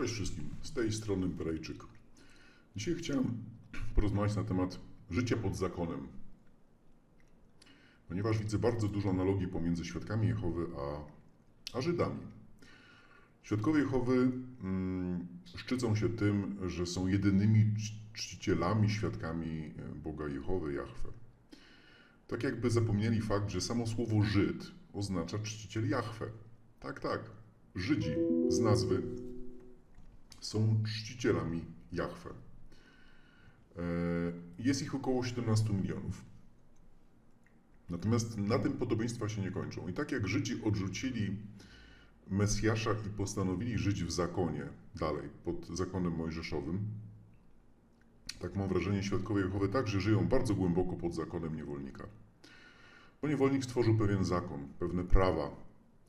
Cześć wszystkim, z tej strony Brejczyk. Dzisiaj chciałem porozmawiać na temat życia pod zakonem, ponieważ widzę bardzo dużo analogii pomiędzy świadkami Jehowy a, a Żydami. Świadkowie Jehowy mm, szczycą się tym, że są jedynymi czcicielami, świadkami Boga Jehowy, Jahwe. Tak jakby zapomnieli fakt, że samo słowo Żyd oznacza czciciel Jahwe. Tak, tak. Żydzi z nazwy są czcicielami Jahwe. E, jest ich około 17 milionów. Natomiast na tym podobieństwa się nie kończą. I tak jak Żydzi odrzucili Mesjasza i postanowili żyć w zakonie dalej, pod zakonem mojżeszowym, tak mam wrażenie, świadkowie Jehowy także żyją bardzo głęboko pod zakonem niewolnika. Bo niewolnik stworzył pewien zakon, pewne prawa,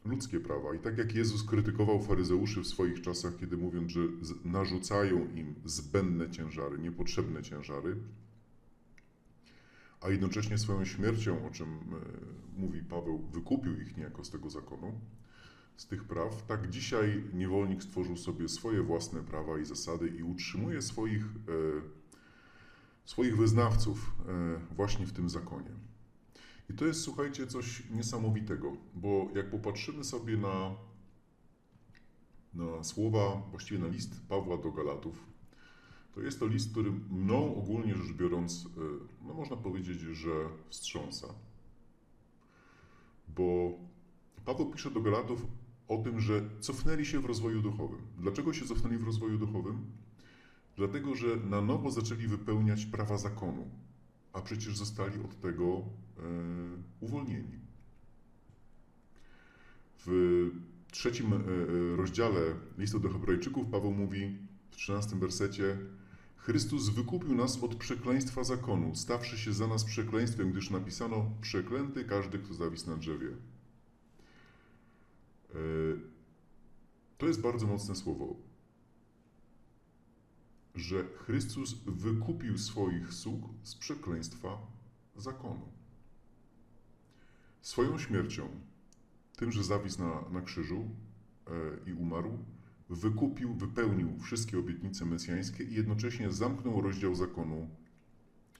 ludzkie prawa. I tak jak Jezus krytykował faryzeuszy w swoich czasach, kiedy mówiąc, że narzucają im zbędne ciężary, niepotrzebne ciężary, a jednocześnie swoją śmiercią, o czym e, mówi Paweł, wykupił ich niejako z tego zakonu, z tych praw, tak dzisiaj niewolnik stworzył sobie swoje własne prawa i zasady i utrzymuje swoich, e, swoich wyznawców e, właśnie w tym zakonie. I to jest, słuchajcie, coś niesamowitego, bo jak popatrzymy sobie na, na słowa, właściwie na list Pawła do Galatów, to jest to list, który mną ogólnie rzecz biorąc, e, no można powiedzieć, że wstrząsa. Bo Paweł pisze do Galatów o tym, że cofnęli się w rozwoju duchowym. Dlaczego się cofnęli w rozwoju duchowym? Dlatego, że na nowo zaczęli wypełniać prawa zakonu a przecież zostali od tego e, uwolnieni. W trzecim e, rozdziale listu do Hebrajczyków Paweł mówi w 13 wersecie Chrystus wykupił nas od przekleństwa zakonu, stawszy się za nas przekleństwem, gdyż napisano przeklęty każdy, kto zawisł na drzewie. E, to jest bardzo mocne słowo że Chrystus wykupił swoich sług z przekleństwa zakonu. Swoją śmiercią, tym, że zawisł na, na krzyżu e, i umarł, wykupił, wypełnił wszystkie obietnice mesjańskie i jednocześnie zamknął rozdział zakonu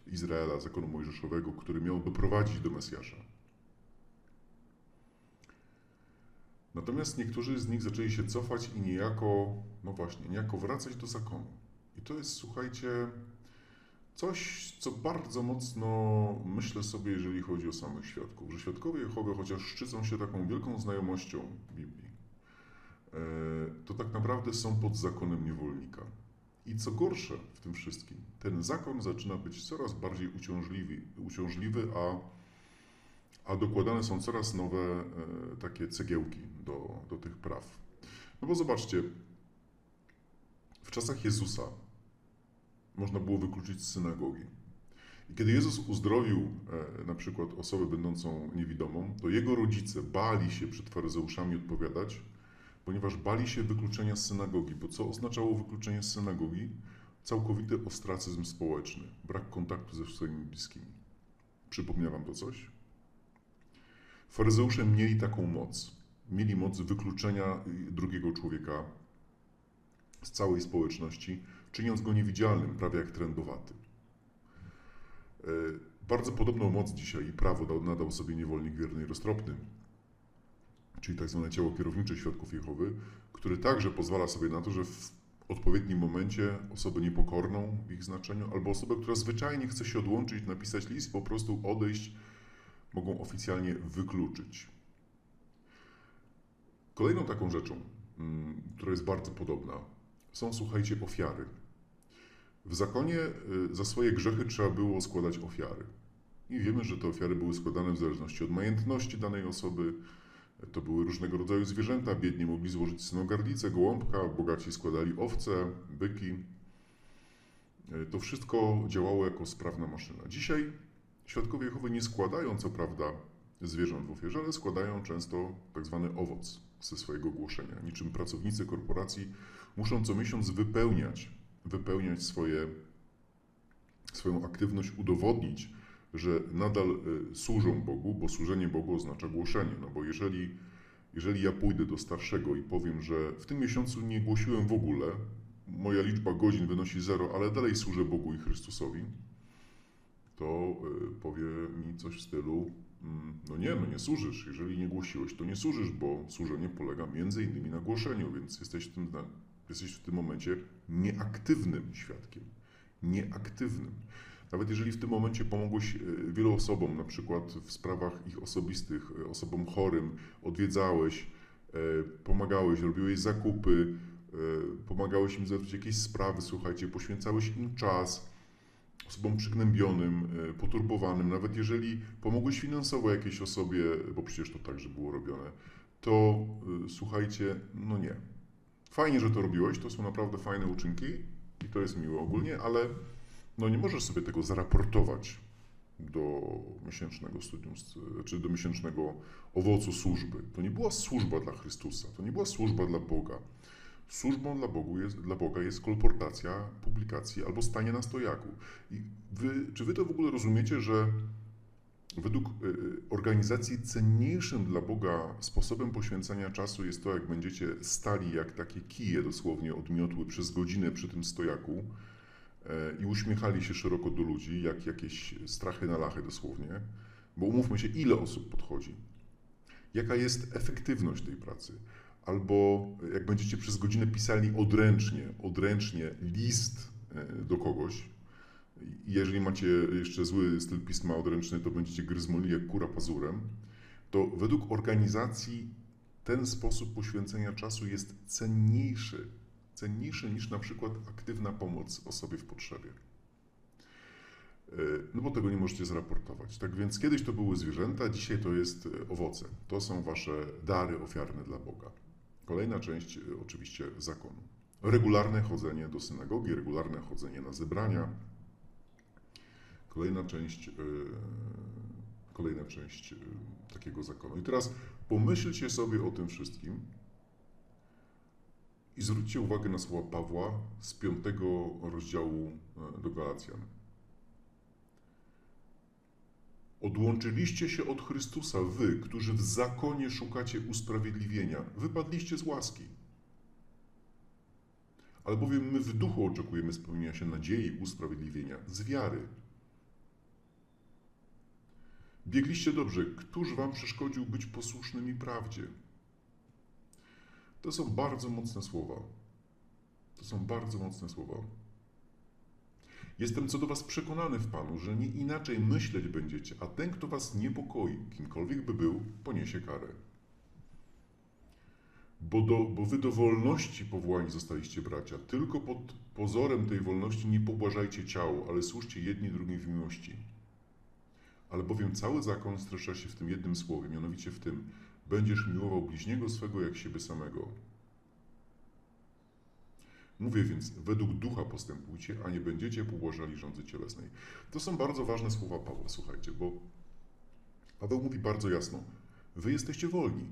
Izraela, zakonu mojżeszowego, który miał doprowadzić do Mesjasza. Natomiast niektórzy z nich zaczęli się cofać i niejako, no właśnie, niejako wracać do zakonu. I to jest, słuchajcie, coś, co bardzo mocno myślę sobie, jeżeli chodzi o samych świadków, że świadkowie Jehowy, chociaż szczycą się taką wielką znajomością Biblii, e, to tak naprawdę są pod zakonem niewolnika. I co gorsze w tym wszystkim, ten zakon zaczyna być coraz bardziej uciążliwy, uciążliwy a, a dokładane są coraz nowe e, takie cegiełki do, do tych praw. No bo zobaczcie, w czasach Jezusa można było wykluczyć z synagogi. I kiedy Jezus uzdrowił e, na przykład osobę będącą niewidomą, to jego rodzice bali się przed faryzeuszami odpowiadać, ponieważ bali się wykluczenia z synagogi. Bo co oznaczało wykluczenie z synagogi? Całkowity ostracyzm społeczny, brak kontaktu ze swoimi bliskimi. Przypomnia wam to coś? Faryzeusze mieli taką moc. Mieli moc wykluczenia drugiego człowieka z całej społeczności, czyniąc go niewidzialnym, prawie jak trendowaty. E, bardzo podobną moc dzisiaj i prawo nadał sobie niewolnik wierny i roztropny, czyli tak zwane ciało kierownicze świadków Jehowy, który także pozwala sobie na to, że w odpowiednim momencie osobę niepokorną w ich znaczeniu, albo osobę, która zwyczajnie chce się odłączyć, napisać list, po prostu odejść, mogą oficjalnie wykluczyć. Kolejną taką rzeczą, mm, która jest bardzo podobna, są, słuchajcie, ofiary. W zakonie y, za swoje grzechy trzeba było składać ofiary. I wiemy, że te ofiary były składane w zależności od majętności danej osoby. To były różnego rodzaju zwierzęta. Biedni mogli złożyć synogardlicę, gołąbka, bogaci składali owce, byki. Y, to wszystko działało jako sprawna maszyna. Dzisiaj świadkowie Jehowy nie składają, co prawda, zwierząt w ofierze, ale składają często tak zwany owoc ze swojego głoszenia. Niczym pracownicy korporacji muszą co miesiąc wypełniać wypełniać swoje, swoją aktywność, udowodnić, że nadal y, służą Bogu, bo służenie Bogu oznacza głoszenie. No bo jeżeli, jeżeli ja pójdę do starszego i powiem, że w tym miesiącu nie głosiłem w ogóle, moja liczba godzin wynosi zero, ale dalej służę Bogu i Chrystusowi, to y, powie mi coś w stylu, mm, no nie, no nie służysz. Jeżeli nie głosiłeś, to nie służysz, bo służenie polega między innymi na głoszeniu, więc jesteś w tym, jesteś w tym momencie nieaktywnym świadkiem. Nieaktywnym. Nawet jeżeli w tym momencie pomogłeś y, wielu osobom, na przykład w sprawach ich osobistych, y, osobom chorym, odwiedzałeś, pomagałeś, robiłeś zakupy, pomagałeś im załatwić jakieś sprawy, słuchajcie, poświęcałeś im czas, osobom przygnębionym, e, poturbowanym, nawet jeżeli pomogłeś finansowo jakiejś osobie, bo przecież to także było robione, to e, słuchajcie, no nie. Fajnie, że to robiłeś, to są naprawdę fajne uczynki i to jest miłe ogólnie, ale no nie możesz sobie tego zaraportować do miesięcznego studium, czy do miesięcznego owocu służby. To nie była służba dla Chrystusa, to nie była służba dla Boga. Służbą dla, Bogu jest, dla Boga jest kolportacja publikacji albo stanie na stojaku. I wy, czy wy to w ogóle rozumiecie, że według y, organizacji cenniejszym dla Boga sposobem poświęcania czasu jest to, jak będziecie stali jak takie kije dosłownie odmiotły przez godzinę przy tym stojaku e, i uśmiechali się szeroko do ludzi, jak jakieś strachy na lachy dosłownie, bo umówmy się, ile osób podchodzi, jaka jest efektywność tej pracy? Albo jak będziecie przez godzinę pisali odręcznie, odręcznie list e, do kogoś, jeżeli macie jeszcze zły styl pisma odręczny, to będziecie gryzmoli jak kura pazurem, to według organizacji ten sposób poświęcenia czasu jest cenniejszy, cenniejszy niż na przykład aktywna pomoc osobie w potrzebie. E, no bo tego nie możecie zraportować. Tak więc kiedyś to były zwierzęta, dzisiaj to jest e, owoce. To są wasze dary ofiarne dla Boga. Kolejna część y, oczywiście zakonu. Regularne chodzenie do synagogi, regularne chodzenie na zebrania. Kolejna część, y, kolejna część y, takiego zakonu. I teraz pomyślcie sobie o tym wszystkim i zwróćcie uwagę na słowa Pawła z piątego rozdziału do Galacjan. Odłączyliście się od Chrystusa, wy, którzy w zakonie szukacie usprawiedliwienia. Wypadliście z łaski. Albowiem my w duchu oczekujemy spełnienia się nadziei usprawiedliwienia z wiary. Biegliście dobrze. Któż wam przeszkodził być posłusznym i prawdzie? To są bardzo mocne słowa. To są bardzo mocne słowa. Jestem co do Was przekonany w Panu, że nie inaczej myśleć będziecie, a ten, kto Was niepokoi, kimkolwiek by był, poniesie karę. Bo, do, bo wy do wolności powołani zostaliście bracia. Tylko pod pozorem tej wolności nie pobłażajcie ciału, ale służcie jedni drugim w miłości. Ale bowiem cały zakon stresza się w tym jednym słowie, mianowicie w tym: będziesz miłował bliźniego swego jak siebie samego. Mówię więc, według ducha postępujcie, a nie będziecie pobłażali rządzy cielesnej. To są bardzo ważne słowa Pawła, słuchajcie, bo Paweł mówi bardzo jasno, wy jesteście wolni.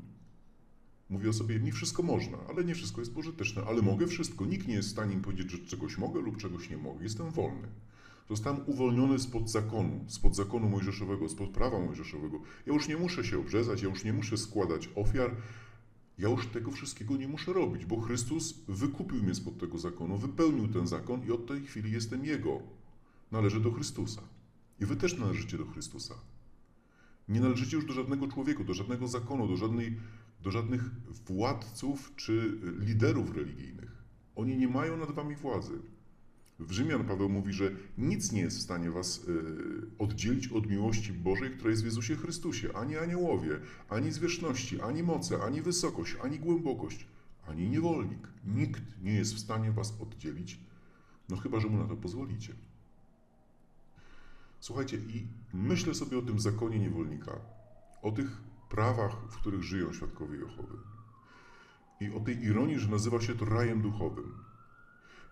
Mówi o sobie, mi wszystko można, ale nie wszystko jest pożyteczne, ale mogę wszystko. Nikt nie jest w stanie mi powiedzieć, że czegoś mogę lub czegoś nie mogę. Jestem wolny. Zostałem uwolniony spod zakonu, spod zakonu mojżeszowego, spod prawa mojżeszowego. Ja już nie muszę się obrzezać, ja już nie muszę składać ofiar, ja już tego wszystkiego nie muszę robić, bo Chrystus wykupił mnie spod tego zakonu, wypełnił ten zakon i od tej chwili jestem Jego. Należę do Chrystusa. I wy też należycie do Chrystusa. Nie należycie już do żadnego człowieka, do żadnego zakonu, do, żadnej, do żadnych władców czy liderów religijnych. Oni nie mają nad wami władzy. W Rzymian Paweł mówi, że nic nie jest w stanie was y, oddzielić od miłości Bożej, która jest w Jezusie Chrystusie. Ani aniołowie, ani zwierzchności, ani moce, ani wysokość, ani głębokość, ani niewolnik. Nikt nie jest w stanie was oddzielić, no chyba, że mu na to pozwolicie. Słuchajcie, i myślę sobie o tym zakonie niewolnika, o tych prawach, w których żyją świadkowie Jehowy. I o tej ironii, że nazywa się to rajem duchowym.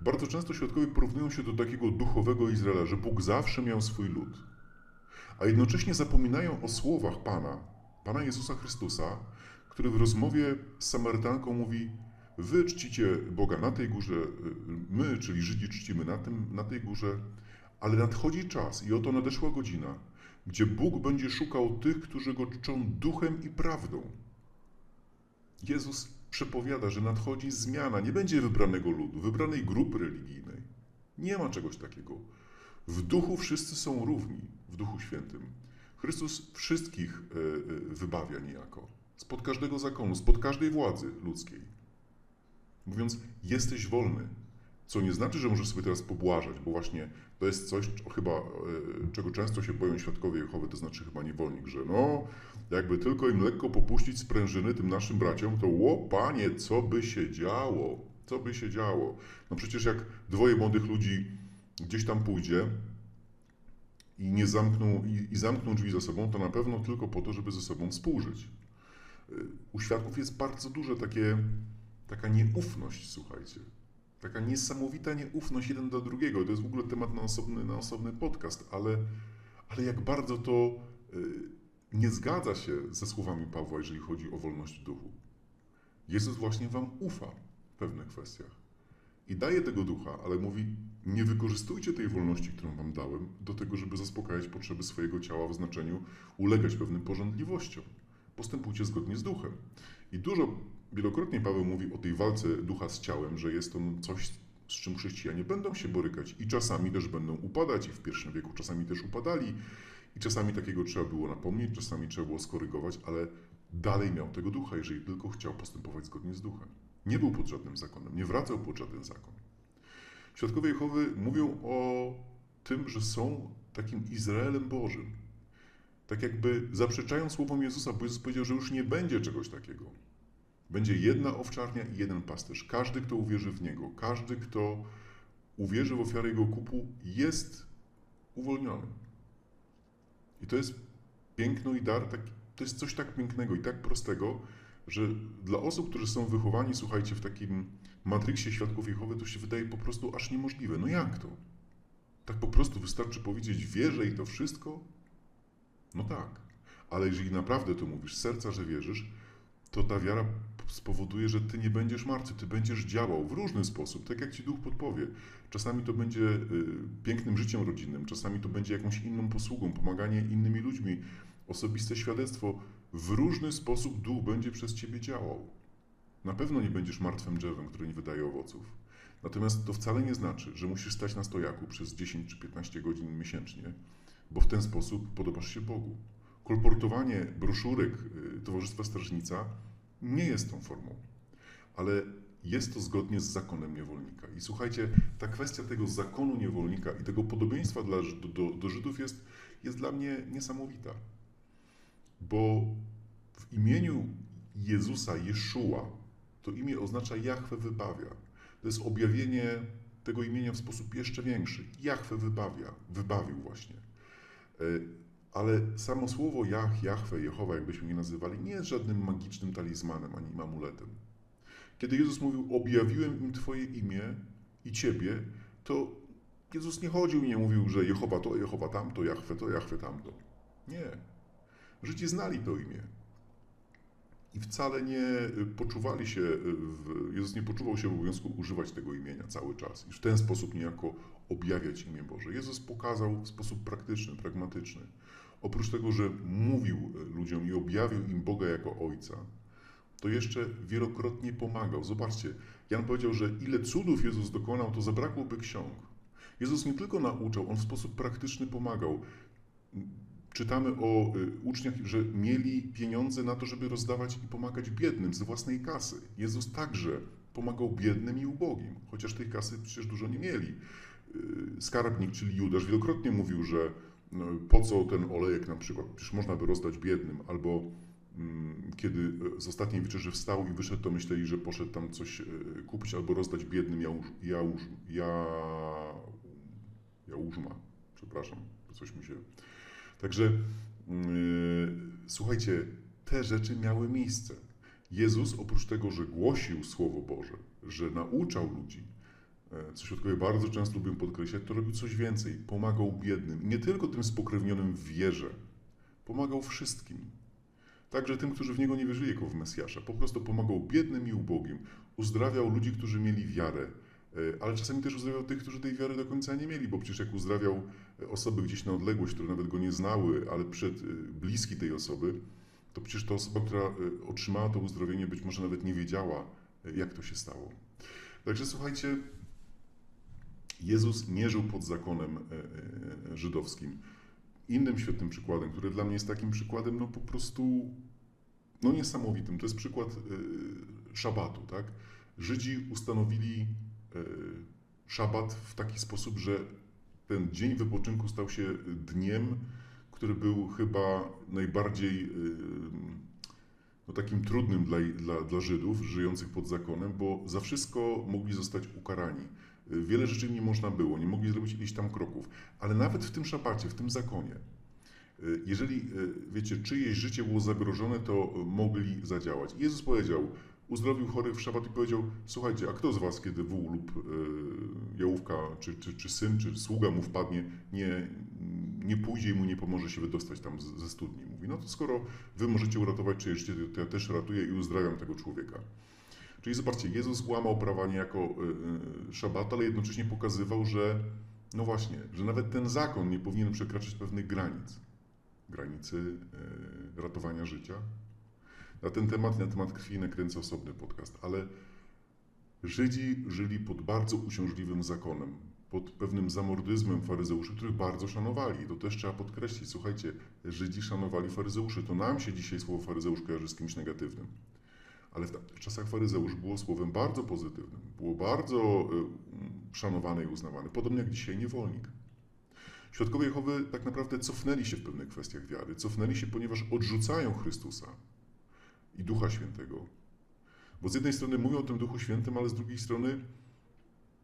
Bardzo często świadkowie porównują się do takiego duchowego Izraela, że Bóg zawsze miał swój lud. A jednocześnie zapominają o słowach Pana, Pana Jezusa Chrystusa, który w rozmowie z Samarytanką mówi: Wy czcicie Boga na tej górze, my, czyli Żydzi, czcimy na, tym, na tej górze, ale nadchodzi czas i oto nadeszła godzina, gdzie Bóg będzie szukał tych, którzy go czczą duchem i prawdą. Jezus przepowiada, że nadchodzi zmiana. Nie będzie wybranego ludu, wybranej grupy religijnej. Nie ma czegoś takiego. W duchu wszyscy są równi, w duchu świętym. Chrystus wszystkich e, e, wybawia niejako. Spod każdego zakonu, spod każdej władzy ludzkiej. Mówiąc, jesteś wolny. Co nie znaczy, że możesz sobie teraz pobłażać, bo właśnie to jest coś, chyba, e, czego często się boją świadkowie Jehowy, to znaczy chyba niewolnik, że no, jakby tylko im lekko popuścić sprężyny tym naszym braciom, to ło, panie, co by się działo? Co by się działo? No przecież jak dwoje młodych ludzi gdzieś tam pójdzie i nie zamkną, i, i zamkną drzwi za sobą, to na pewno tylko po to, żeby ze sobą współżyć. E, u świadków jest bardzo duże takie, taka nieufność, słuchajcie. Taka niesamowita nieufność jeden do drugiego. To jest w ogóle temat na osobny, na osobny podcast, ale, ale jak bardzo to y, nie zgadza się ze słowami Pawła, jeżeli chodzi o wolność duchu. Jezus właśnie wam ufa w pewnych kwestiach i daje tego ducha, ale mówi: Nie wykorzystujcie tej wolności, którą wam dałem, do tego, żeby zaspokajać potrzeby swojego ciała w znaczeniu ulegać pewnym porządliwościom. Postępujcie zgodnie z duchem. I dużo Wielokrotnie Paweł mówi o tej walce ducha z ciałem, że jest to coś, z czym chrześcijanie będą się borykać i czasami też będą upadać, i w pierwszym wieku czasami też upadali, i czasami takiego trzeba było napomnieć, czasami trzeba było skorygować, ale dalej miał tego ducha, jeżeli tylko chciał postępować zgodnie z duchem. Nie był pod żadnym zakonem, nie wracał pod żaden zakon. Świadkowie Jehowy mówią o tym, że są takim Izraelem Bożym. Tak jakby zaprzeczają słowom Jezusa, bo Jezus powiedział, że już nie będzie czegoś takiego. Będzie jedna owczarnia i jeden pasterz. Każdy, kto uwierzy w Niego, każdy, kto uwierzy w ofiarę Jego kupu, jest uwolniony. I to jest piękno i dar, tak, to jest coś tak pięknego i tak prostego, że dla osób, którzy są wychowani, słuchajcie, w takim matryksie świadków Jehowy, to się wydaje po prostu aż niemożliwe. No jak to? Tak po prostu wystarczy powiedzieć wierzę i to wszystko? No tak. Ale jeżeli naprawdę to mówisz serca, że wierzysz, to ta wiara spowoduje, że ty nie będziesz martwy, ty będziesz działał w różny sposób, tak jak ci duch podpowie. Czasami to będzie y, pięknym życiem rodzinnym, czasami to będzie jakąś inną posługą, pomaganie innymi ludźmi, osobiste świadectwo. W różny sposób duch będzie przez ciebie działał. Na pewno nie będziesz martwym drzewem, które nie wydaje owoców. Natomiast to wcale nie znaczy, że musisz stać na stojaku przez 10 czy 15 godzin miesięcznie, bo w ten sposób podobasz się Bogu. Kolportowanie broszurek y, Towarzystwa Strażnica nie jest tą formą, ale jest to zgodnie z zakonem niewolnika. I słuchajcie, ta kwestia tego zakonu niewolnika i tego podobieństwa dla, do, do Żydów jest, jest dla mnie niesamowita. Bo w imieniu Jezusa, Jeszua, to imię oznacza Jahwe wybawia. To jest objawienie tego imienia w sposób jeszcze większy. Jahwe wybawia, wybawił właśnie. Ale samo słowo Jach, Jahwe, Jehowa, jakbyśmy je nazywali, nie jest żadnym magicznym talizmanem ani amuletem. Kiedy Jezus mówił, objawiłem im Twoje imię i Ciebie, to Jezus nie chodził i nie mówił, że Jehowa to, Jehowa tamto, Jahwe to, Jahwe tamto. Nie. Żydzi znali to imię. I wcale nie poczuwali się, w, Jezus nie poczuwał się w obowiązku używać tego imienia cały czas i w ten sposób niejako objawiać imię Boże. Jezus pokazał w sposób praktyczny, pragmatyczny, oprócz tego, że mówił e, ludziom i objawił im Boga jako Ojca, to jeszcze wielokrotnie pomagał. Zobaczcie, Jan powiedział, że ile cudów Jezus dokonał, to zabrakłoby ksiąg. Jezus nie tylko nauczał, on w sposób praktyczny pomagał. Czytamy o e, uczniach, że mieli pieniądze na to, żeby rozdawać i pomagać biednym z własnej kasy. Jezus także pomagał biednym i ubogim, chociaż tej kasy przecież dużo nie mieli. E, skarbnik, czyli Judasz, wielokrotnie mówił, że po co ten olejek na przykład? Przecież można by rozdać biednym, albo mm, kiedy z ostatniej wieczerzy wstał i wyszedł, to myśleli, że poszedł tam coś e, kupić albo rozdać biednym Jałuż, Jałuż, ja, przepraszam, coś mi się... Także yy, słuchajcie, te rzeczy miały miejsce. Jezus oprócz tego, że głosił Słowo Boże, że nauczał ludzi, E, co świadkowie bardzo często lubią podkreślać, to robił coś więcej. Pomagał biednym. Nie tylko tym spokrewnionym w wierze. Pomagał wszystkim. Także tym, którzy w Niego nie wierzyli jako w Mesjasza. Po prostu pomagał biednym i ubogim. Uzdrawiał ludzi, którzy mieli wiarę. E, ale czasami też uzdrawiał tych, którzy tej wiary do końca nie mieli, bo przecież jak uzdrawiał osoby gdzieś na odległość, które nawet Go nie znały, ale przed e, bliski tej osoby, to przecież ta osoba, która otrzymała to uzdrowienie, być może nawet nie wiedziała, jak to się stało. Także słuchajcie, Jezus nie żył pod zakonem y, żydowskim. Innym świetnym przykładem, który dla mnie jest takim przykładem, no po prostu no niesamowitym, to jest przykład szabatu, tak? Żydzi ustanowili szabat w taki sposób, że ten dzień wypoczynku stał się dniem, który był chyba najbardziej no, takim trudnym dla, dla, dla Żydów żyjących pod zakonem, bo za wszystko mogli zostać ukarani. Wiele rzeczy nie można było, nie mogli zrobić ileś tam kroków, ale nawet w tym szabacie, w tym zakonie, jeżeli, wiecie, czyjeś życie było zagrożone, to mogli zadziałać. Jezus powiedział, uzdrowił chorych w szabat i powiedział, słuchajcie, a kto z was, kiedy wół lub y, jałówka, czy, czy, czy syn, czy sługa mu wpadnie, nie, nie pójdzie i mu nie pomoże się wydostać tam ze studni. Mówi, no to skoro wy możecie uratować czyjeś życie, to ja też ratuję i uzdrawiam tego człowieka. Czyli zobaczcie, Jezus łamał prawa niejako y, y, szabat, ale jednocześnie pokazywał, że no właśnie, że nawet ten zakon nie powinien przekraczać pewnych granic. Granicy ratowania życia, na ten temat, na temat krwi nakręcę osobny podcast, ale Żydzi żyli pod bardzo uciążliwym zakonem, pod pewnym zamordyzmem faryzeuszy, których bardzo szanowali. I to też trzeba podkreślić. Słuchajcie, Żydzi szanowali faryzeuszy. To nam się dzisiaj słowo faryzeusz kojarzy z kimś negatywnym. Ale w czasach faryzeusz było słowem bardzo pozytywnym. Było bardzo y, szanowane i uznawane. Podobnie jak dzisiaj niewolnik. Świadkowie Jehowy tak naprawdę cofnęli się w pewnych kwestiach wiary. Cofnęli się, ponieważ odrzucają Chrystusa i Ducha Świętego. Bo z jednej strony mówią o tym Duchu Świętym, ale z drugiej strony,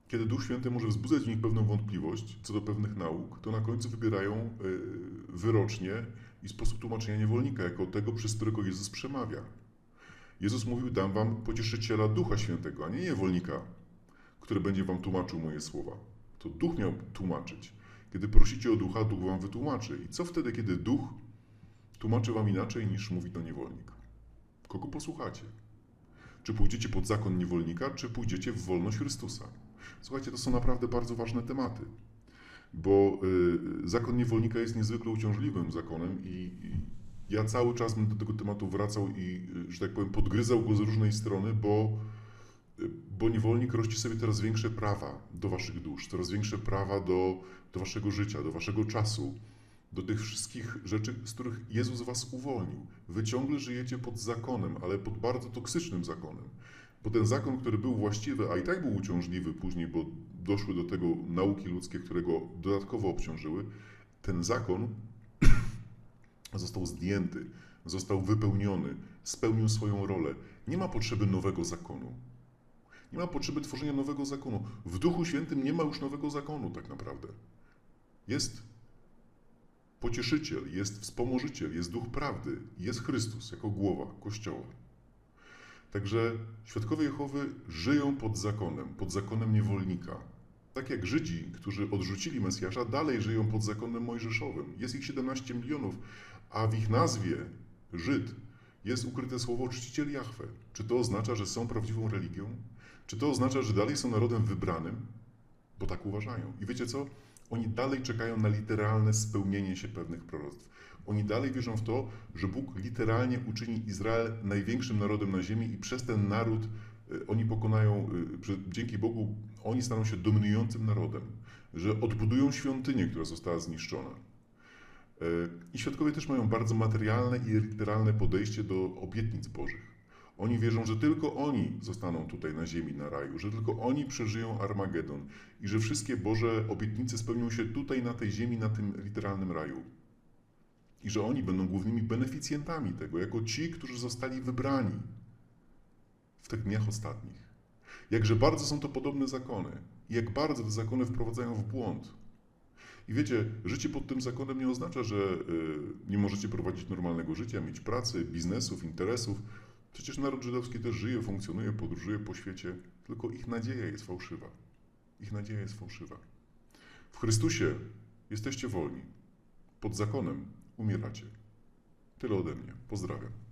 kiedy Duch Święty może wzbudzać w nich pewną wątpliwość co do pewnych nauk, to na końcu wybierają e, wyrocznie i sposób tłumaczenia niewolnika, jako tego, przez którego Jezus przemawia. Jezus mówił, dam wam pocieszyciela Ducha Świętego, a nie niewolnika, który będzie wam tłumaczył moje słowa. To Duch miał tłumaczyć. Kiedy prosicie o Ducha, Duch wam wytłumaczy. I co wtedy, kiedy Duch tłumaczy wam inaczej, niż mówi to niewolnik? Kogo posłuchacie? Czy pójdziecie pod zakon niewolnika, czy pójdziecie w wolność Chrystusa? Słuchajcie, to są naprawdę bardzo ważne tematy, bo y, zakon niewolnika jest niezwykle uciążliwym zakonem i, i ja cały czas bym do tego tematu wracał i, że tak powiem, podgryzał go z różnej strony, bo, bo niewolnik rości sobie coraz większe prawa do waszych dusz, coraz większe prawa do, do waszego życia, do waszego czasu do tych wszystkich rzeczy, z których Jezus was uwolnił. Wy ciągle żyjecie pod zakonem, ale pod bardzo toksycznym zakonem. Bo ten zakon, który był właściwy, a i tak był uciążliwy później, bo doszły do tego nauki ludzkie, które go dodatkowo obciążyły, ten zakon został zdjęty, został wypełniony, spełnił swoją rolę. Nie ma potrzeby nowego zakonu. Nie ma potrzeby tworzenia nowego zakonu. W Duchu Świętym nie ma już nowego zakonu, tak naprawdę. Jest pocieszyciel, jest wspomożyciel, jest duch prawdy, jest Chrystus jako głowa Kościoła. Także świadkowie Jehowy żyją pod zakonem, pod zakonem niewolnika. Tak jak Żydzi, którzy odrzucili Mesjasza, dalej żyją pod zakonem mojżeszowym. Jest ich 17 milionów, a w ich nazwie Żyd jest ukryte słowo czciciel Jahwe. Czy to oznacza, że są prawdziwą religią? Czy to oznacza, że dalej są narodem wybranym? Bo tak uważają. I wiecie co? Oni dalej czekają na literalne spełnienie się pewnych proroctw. Oni dalej wierzą w to, że Bóg literalnie uczyni Izrael największym narodem na ziemi i przez ten naród oni pokonają, y, dzięki Bogu, oni staną się dominującym narodem, że odbudują świątynię, która została zniszczona. Y, I świadkowie też mają bardzo materialne i literalne podejście do obietnic Bożych. Oni wierzą, że tylko oni zostaną tutaj na ziemi, na raju, że tylko oni przeżyją Armagedon i że wszystkie Boże obietnice spełnią się tutaj na tej ziemi, na tym literalnym raju. I że oni będą głównymi beneficjentami tego, jako ci, którzy zostali wybrani w tych dniach ostatnich. Jakże bardzo są to podobne zakony i jak bardzo te zakony wprowadzają w błąd. I wiecie, życie pod tym zakonem nie oznacza, że y, nie możecie prowadzić normalnego życia, mieć pracy, biznesów, interesów Przecież naród żydowski też żyje, funkcjonuje, podróżuje po świecie, tylko ich nadzieja jest fałszywa. Ich nadzieja jest fałszywa. W Chrystusie jesteście wolni. Pod zakonem umieracie. Tyle ode mnie. Pozdrawiam.